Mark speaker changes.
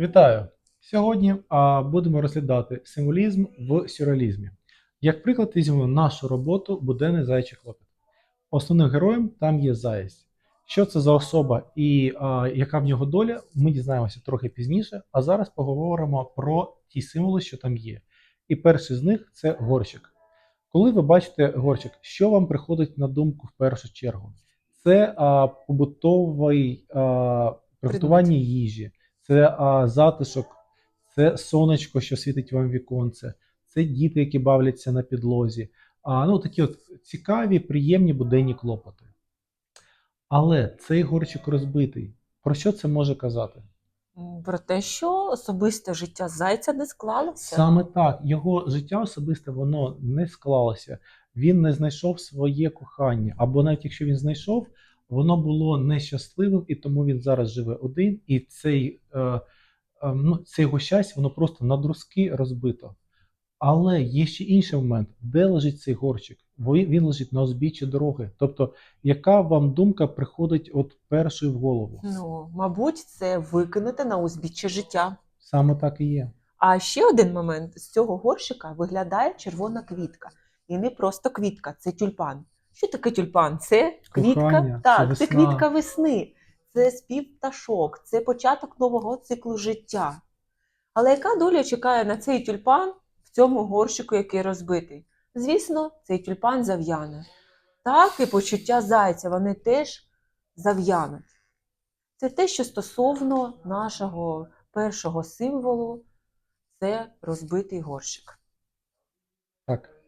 Speaker 1: Вітаю! Сьогодні а, будемо розглядати символізм в сюрреалізмі. Як приклад, візьмемо нашу роботу Буденний зайчий клопіт. Основним героєм там є заєць. Що це за особа і а, яка в нього доля, ми дізнаємося трохи пізніше, а зараз поговоримо про ті символи, що там є. І перший з них це горщик. Коли ви бачите горщик, що вам приходить на думку в першу чергу? Це а, побутовий а, приготування їжі, це а, затишок, це сонечко, що світить вам віконце, це діти, які бавляться на підлозі. А, ну, такі от цікаві, приємні буденні клопоти. Але цей горщик розбитий. Про що це може казати?
Speaker 2: Про те, що особисте життя зайця не склалося.
Speaker 1: Саме так, його життя особисте воно не склалося. Він не знайшов своє кохання. Або навіть якщо він знайшов, воно було нещасливим, і тому він зараз живе один, і цей, е, е, ну, це його щастя, воно просто на друзки розбито. Але є ще інший момент, де лежить цей горщик? Во- Він лежить на узбіччі дороги. Тобто, яка вам думка приходить от першою в голову?
Speaker 2: Ну, мабуть, це викинути на узбіччя життя.
Speaker 1: Саме так і є.
Speaker 2: А ще один момент: з цього горщика виглядає червона квітка. І не просто квітка, це тюльпан. Що таке тюльпан? Це квітка,
Speaker 1: Кохання, це
Speaker 2: так, це
Speaker 1: весна.
Speaker 2: квітка весни, це спів пташок, це початок нового циклу життя. Але яка доля чекає на цей тюльпан в цьому горщику, який розбитий? Звісно, цей тюльпан зав'яне. Так і почуття зайця, вони теж зав'януть. Це те, що стосовно нашого першого символу, це розбитий горщик.
Speaker 1: Так,